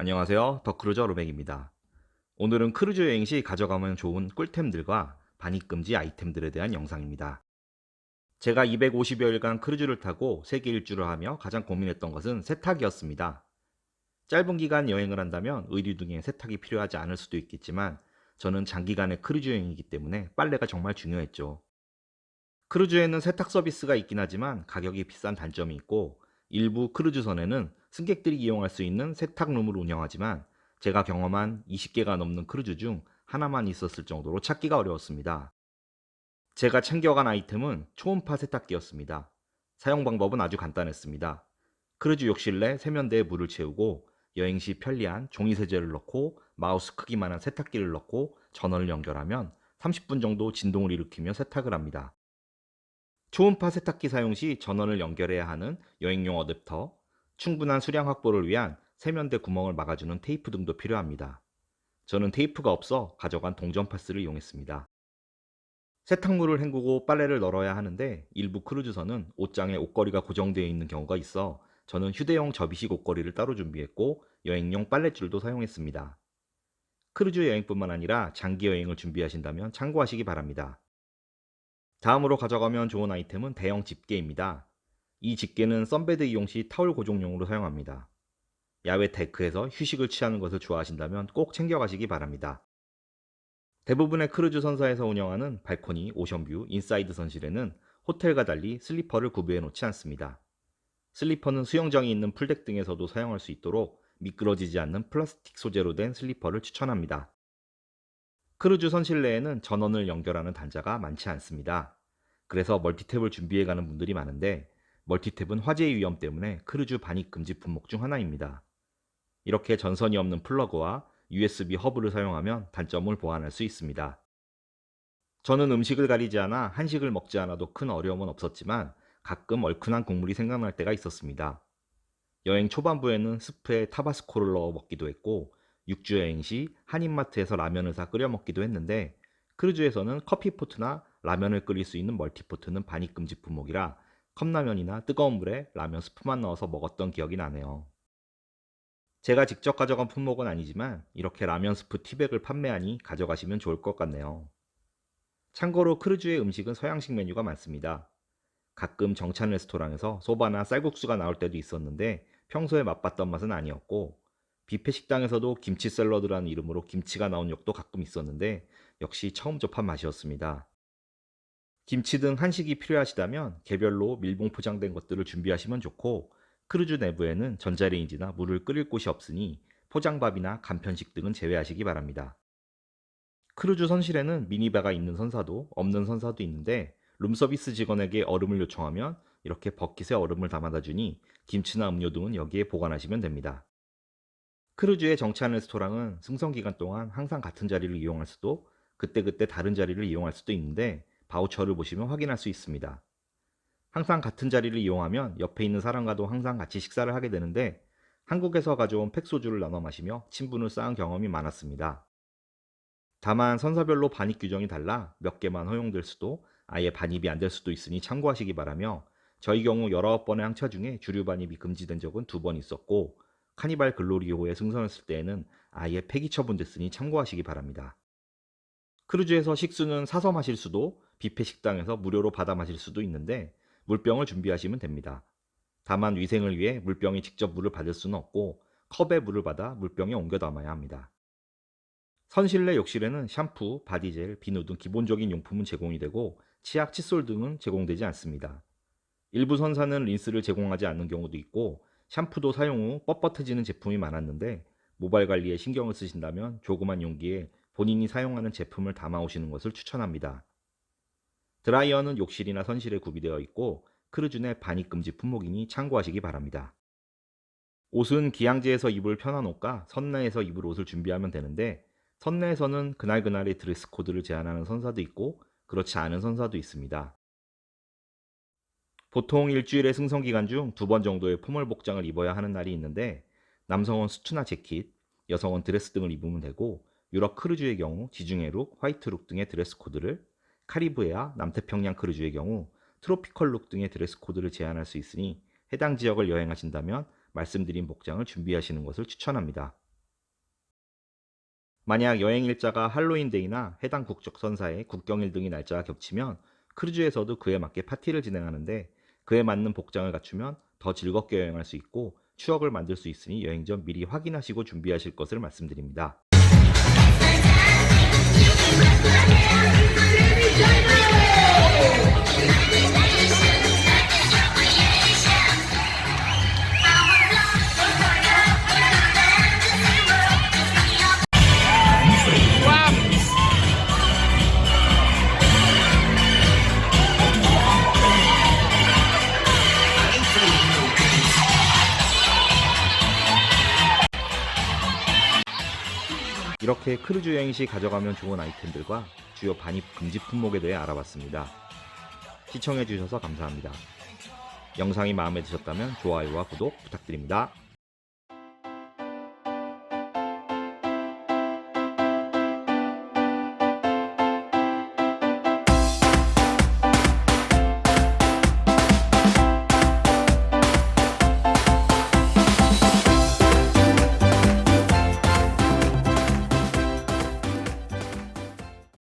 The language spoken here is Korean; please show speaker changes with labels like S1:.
S1: 안녕하세요. 더 크루저 로백입니다. 오늘은 크루즈 여행 시 가져가면 좋은 꿀템들과 반입금지 아이템들에 대한 영상입니다. 제가 250여일간 크루즈를 타고 세계 일주를 하며 가장 고민했던 것은 세탁이었습니다. 짧은 기간 여행을 한다면 의류 등의 세탁이 필요하지 않을 수도 있겠지만 저는 장기간의 크루즈 여행이기 때문에 빨래가 정말 중요했죠. 크루즈에는 세탁 서비스가 있긴 하지만 가격이 비싼 단점이 있고 일부 크루즈선에는 승객들이 이용할 수 있는 세탁룸을 운영하지만 제가 경험한 20개가 넘는 크루즈 중 하나만 있었을 정도로 찾기가 어려웠습니다. 제가 챙겨간 아이템은 초음파 세탁기였습니다. 사용 방법은 아주 간단했습니다. 크루즈 욕실 내 세면대에 물을 채우고 여행 시 편리한 종이 세제를 넣고 마우스 크기만한 세탁기를 넣고 전원을 연결하면 30분 정도 진동을 일으키며 세탁을 합니다. 초음파 세탁기 사용 시 전원을 연결해야 하는 여행용 어댑터, 충분한 수량 확보를 위한 세면대 구멍을 막아주는 테이프 등도 필요합니다. 저는 테이프가 없어 가져간 동전 파스를 이용했습니다. 세탁물을 헹구고 빨래를 널어야 하는데 일부 크루즈선은 옷장에 옷걸이가 고정되어 있는 경우가 있어 저는 휴대용 접이식 옷걸이를 따로 준비했고 여행용 빨랫줄도 사용했습니다. 크루즈 여행뿐만 아니라 장기 여행을 준비하신다면 참고하시기 바랍니다. 다음으로 가져가면 좋은 아이템은 대형 집게입니다. 이 집게는 썬베드 이용 시 타올 고정용으로 사용합니다. 야외 데크에서 휴식을 취하는 것을 좋아하신다면 꼭 챙겨가시기 바랍니다. 대부분의 크루즈 선사에서 운영하는 발코니, 오션뷰, 인사이드 선실에는 호텔과 달리 슬리퍼를 구비해 놓지 않습니다. 슬리퍼는 수영장이 있는 풀덱 등에서도 사용할 수 있도록 미끄러지지 않는 플라스틱 소재로 된 슬리퍼를 추천합니다. 크루즈 선실 내에는 전원을 연결하는 단자가 많지 않습니다. 그래서 멀티탭을 준비해 가는 분들이 많은데 멀티탭은 화재 위험 때문에 크루즈 반입 금지 품목 중 하나입니다. 이렇게 전선이 없는 플러그와 USB 허브를 사용하면 단점을 보완할 수 있습니다. 저는 음식을 가리지 않아 한식을 먹지 않아도 큰 어려움은 없었지만 가끔 얼큰한 국물이 생각날 때가 있었습니다. 여행 초반부에는 스프에 타바스코를 넣어 먹기도 했고 육주 여행 시 한인마트에서 라면을 사 끓여 먹기도 했는데 크루즈에서는 커피포트나 라면을 끓일 수 있는 멀티포트는 반입 금지 품목이라 컵라면이나 뜨거운 물에 라면 스프만 넣어서 먹었던 기억이 나네요. 제가 직접 가져간 품목은 아니지만 이렇게 라면 스프 티백을 판매하니 가져가시면 좋을 것 같네요. 참고로 크루즈의 음식은 서양식 메뉴가 많습니다. 가끔 정찬 레스토랑에서 소바나 쌀국수가 나올 때도 있었는데 평소에 맛봤던 맛은 아니었고 뷔페 식당에서도 김치 샐러드라는 이름으로 김치가 나온 역도 가끔 있었는데 역시 처음 접한 맛이었습니다. 김치 등 한식이 필요하시다면 개별로 밀봉 포장된 것들을 준비하시면 좋고 크루즈 내부에는 전자레인지나 물을 끓일 곳이 없으니 포장밥이나 간편식 등은 제외하시기 바랍니다. 크루즈 선실에는 미니바가 있는 선사도 없는 선사도 있는데 룸서비스 직원에게 얼음을 요청하면 이렇게 버킷에 얼음을 담아다 주니 김치나 음료 등은 여기에 보관하시면 됩니다. 크루즈의 정치한 레스토랑은 승선 기간 동안 항상 같은 자리를 이용할 수도 그때그때 다른 자리를 이용할 수도 있는데 바우처를 보시면 확인할 수 있습니다. 항상 같은 자리를 이용하면 옆에 있는 사람과도 항상 같이 식사를 하게 되는데 한국에서 가져온 팩소주를 나눠 마시며 친분을 쌓은 경험이 많았습니다. 다만 선사별로 반입 규정이 달라 몇 개만 허용될 수도 아예 반입이 안 될 수도 있으니 참고하시기 바라며 저희 경우 19번의 항차 중에 주류 반입이 금지된 적은 두 번 있었고 카니발 글로리호에 승선했을 때에는 아예 폐기 처분됐으니 참고하시기 바랍니다. 크루즈에서 식수는 사서 마실 수도 뷔페 식당에서 무료로 받아 마실 수도 있는데 물병을 준비하시면 됩니다. 다만 위생을 위해 물병이 직접 물을 받을 수는 없고 컵에 물을 받아 물병에 옮겨 담아야 합니다. 선실내 욕실에는 샴푸, 바디젤, 비누 등 기본적인 용품은 제공이 되고 치약, 칫솔 등은 제공되지 않습니다. 일부 선사는 린스를 제공하지 않는 경우도 있고 샴푸도 사용 후 뻣뻣해지는 제품이 많았는데 모발 관리에 신경을 쓰신다면 조그만 용기에 본인이 사용하는 제품을 담아 오시는 것을 추천합니다. 드라이어는 욕실이나 선실에 구비되어 있고 크루즈 내 반입금지 품목이니 참고하시기 바랍니다. 옷은 기양지에서 입을 편한 옷과 선내에서 입을 옷을 준비하면 되는데 선내에서는 그날그날의 드레스 코드를 제한하는 선사도 있고 그렇지 않은 선사도 있습니다. 보통 일주일의 승선 기간 중 두 번 정도의 포멀 복장을 입어야 하는 날이 있는데 남성은 수트나 재킷, 여성은 드레스 등을 입으면 되고 유럽 크루즈의 경우 지중해룩, 화이트룩 등의 드레스 코드를 카리브해와 남태평양 크루즈의 경우 트로피컬 룩 등의 드레스 코드를 제한할 수 있으니 해당 지역을 여행하신다면 말씀드린 복장을 준비하시는 것을 추천합니다. 만약 여행 일자가 할로윈데이나 해당 국적 선사의 국경일 등이 날짜가 겹치면 크루즈에서도 그에 맞게 파티를 진행하는데 그에 맞는 복장을 갖추면 더 즐겁게 여행할 수 있고 추억을 만들 수 있으니 여행 전 미리 확인하시고 준비하실 것을 말씀드립니다. 이렇게 크루즈 여행 시 가져가면 좋은 아이템들과 주요 반입 금지 품목에 대해 알아봤습니다. 시청해주셔서 감사합니다. 영상이 마음에 드셨다면 좋아요와 구독 부탁드립니다.